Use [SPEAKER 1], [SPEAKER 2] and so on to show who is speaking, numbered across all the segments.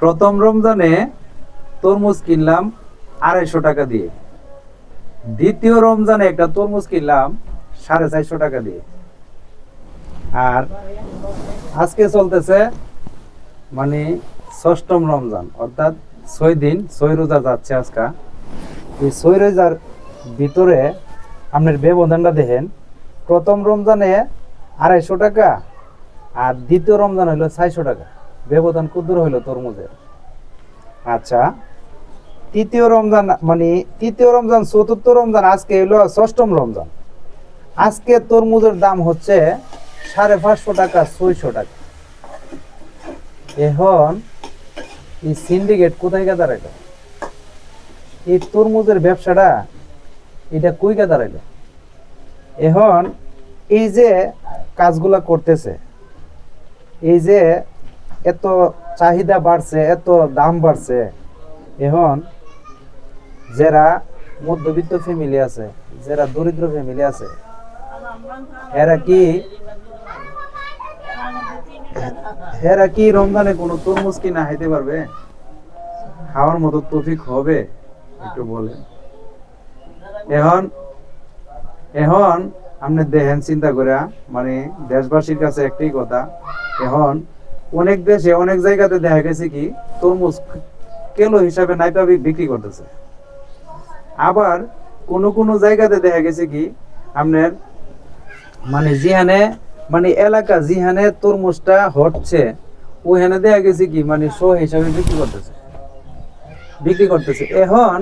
[SPEAKER 1] প্রথম রমজানে তরমুজ কিনলাম আড়াইশো টাকা দিয়ে। দ্বিতীয় রমজানে একটা তরমুজ কিনলাম সাড়ে চারশো টাকা দিয়ে। আর আজকে চলতেছে মানে ষষ্ঠম রমজান, অর্থাৎ ছয় দিন ছয় রোজা যাচ্ছে আজকা। এই ছয় রোজার ভিতরে আপনার ব্যবধানটা দেখেন, প্রথম রমজানে আড়াইশো টাকা আর দ্বিতীয় রমজান হইল চারশো টাকা। ব্যবধান ক্ষুদ্র হইল তরমুজের? আচ্ছা তৃতীয় রমজান মানে তৃতীয় রমজান, চতুর্থ রমজান, আজকে হইল ষষ্ঠম রমজান। আজকে তরমুজের দাম হচ্ছে সাড়ে পাঁচশো টাকা, ছয়শো টাকা। এখন এই সিন্ডিকেট কোথায় গিয়ে দাঁড়াইল? এই তরমুজের ব্যবসাটা এটা কই গিয়ে দাঁড়াইলো? এখন এই যে কাজগুলা করতেছে, এই যে এত চাহিদা বাড়ছে, এত দাম বাড়ছে। এখন যারা মধ্যবিত্ত ফ্যামিলি আছে, যারা দরিদ্র ফ্যামিলি আছে, এরা কি এরা কি রমজানে কোনো তরমুজ কি না খাইতে পারবে? খাওয়ার মতো তফিক হবে, একটু বলে এখন এখন আপনি দেখেন, চিন্তা করে মানে দেশবাসীর কাছে একটাই কথা, এখন অনেক দেশে, অনেক জায়গাতে দেখা গেছে কি, তরমুজ কেলো হিসাবে নাইপা বিক্রি করতেছে। আবার কোন কোন জায়গাতে দেখা গেছে কি, আপনার মানে যেখানে মানে এলাকা যেখানে তরমুজটা হচ্ছে, ওখানে দেখা গেছে কি মানে শো হিসাবে বিক্রি করতেছে। বিক্রি করতেছে। এখন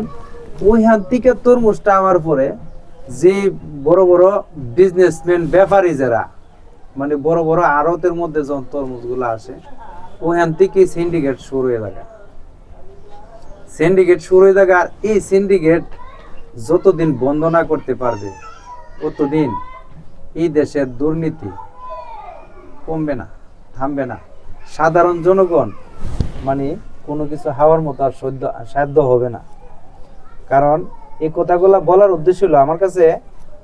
[SPEAKER 1] ওইখান থেকে তরমুজটা আমার পরে যে বড় বড় বিজনেসম্যান ব্যাপারী যারা মানে বড় বড় আড়তের মধ্যে যখন তরমুজগুলো আসে, ওখান থেকে সিন্ডিকেট শুরু হয়ে থাকে। সিন্ডিকেট শুরু হয়ে থাকে আর এই সিন্ডিকেট যতদিন বন্ধ না করতে পারবে ততদিন এই দেশের দুর্নীতি কমবে না, থামবে না। সাধারণ জনগণ মানে কোনো কিছু হাওয়ার মতো আর সহ্য সাধ্য হবে না। কারণ এই কথাগুলো বলার উদ্দেশ্য হলো আমার কাছে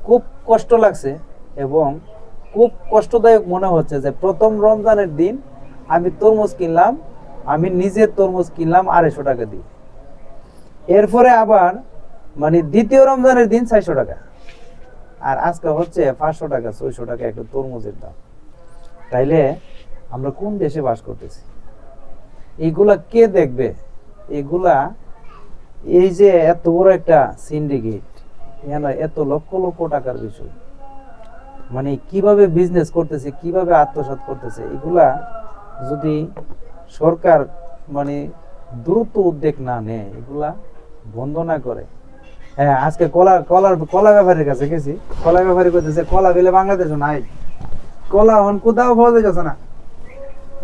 [SPEAKER 1] খুব কষ্ট লাগছে এবং খুব কষ্টদায়ক মনে হচ্ছে যে প্রথম রমজানের দিন আমি তরমুজ কিনলাম, আমি নিজে তরমুজ কিনলাম আড়াইশো টাকা দিয়ে। এরপরে আবার মানে দ্বিতীয় রমজানের দিন চারশো টাকা। আর আজকে হচ্ছে পাঁচশো টাকা, ছয়শো টাকা একটা তরমুজের দাম। তাইলে আমরা কোন দেশে বাস করতেছি? এইগুলা কে দেখবে? এগুলা এই যে এত বড় একটা সিন্ডিকেট এত লক্ষ লক্ষ টাকার বিষয়। মানে কীভাবে বিজনেস করতেছে, কীভাবে আত্মসাৎ করতেছে, এগুলা যদি সরকার মানে দ্রুত উদ্যোগ না নেয়, এগুলা বন্ধ না করে। হ্যাঁ আজকে কলা, কলার, কলা ব্যাপারীর কাছে গেছি। কলা ব্যাপারী করতেছে কলা বিলে বাংলাদেশে নাই। কলা হন কোথাও পাওয়া যাচ্ছে না।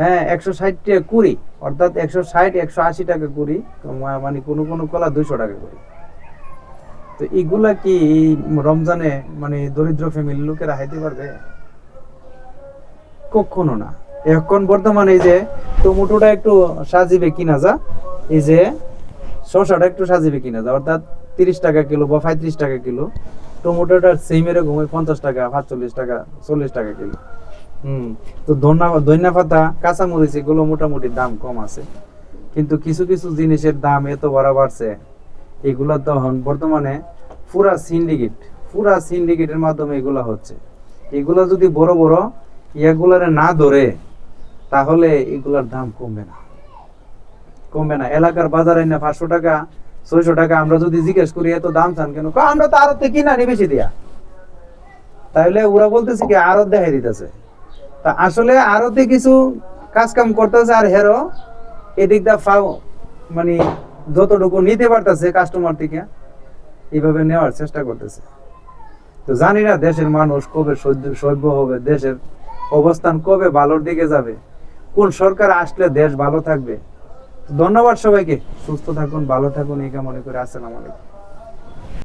[SPEAKER 1] হ্যাঁ একশো ষাট টাকা কুড়ি, অর্থাৎ একশো ষাট, একশো আশি টাকা কুড়ি মানে কোনো কোনো কলা দুইশো টাকা কুড়ি তো এগুলা কি এই রমজানে মানে দরিদ্র ফ্যামিলির লোকেরা হাইতে পারবে? কখনো না। এখন বর্তমানে এই যে টমেটোটা একটু সাজিবে কিনা যা, এই যে শসাটা একটু সাজিবে কিনা যা, অর্থাৎ তিরিশ টাকা কিলো বা পঁয়ত্রিশ টাকা কিলো। টমেটোটা সেম এরকম পঞ্চাশ টাকা পাঁচচল্লিশ টাকা, চল্লিশ টাকা কিলো। হুম, তো ধন্যা ধন্যা পাতা, কাঁচামরিচ এগুলো মোটামুটি দাম কম আছে। কিন্তু কিছু কিছু জিনিসের দাম এত বড় বাড়ছে। এগুলো তখন বর্তমানে পুরা সিন্ডিকেট পুরা সিন্ডিকেটের মাধ্যমে এগুলো হচ্ছে। এগুলো যদি বড় বড় ইয়াগুলারে না ধরে, তাহলে এগুলার দাম কমবে না। কমবে না। এলাকার বাজারে না পাঁচশো টাকা, ছয়শো টাকা, আমরা যদি জিজ্ঞেস করি, এত দাম চান কেন? আমরা তো আরও কিনা নি বেশি দিয়া। তাহলে ওরা বলতেছে কি আরত দেখাই দিতেছে। তা আসলে আরতে কিছু কাজ কাম করতেছে আর হেরো, এদিক দা ফাও মানে যতটুকু নিতে পারতেছে কাস্টমার থেকে, এইভাবে নেওয়ার চেষ্টা করতেছে। তো জানি না দেশের মানুষ কবে সভ্য হবে, দেশের অবস্থান কবে ভালোর দিকে যাবে, কোন সরকার আসলে দেশ ভালো থাকবে। ধন্যবাদ সবাইকে, সুস্থ থাকুন, ভালো থাকুন, এই কামনে করে আসসালামু আলাইকুম।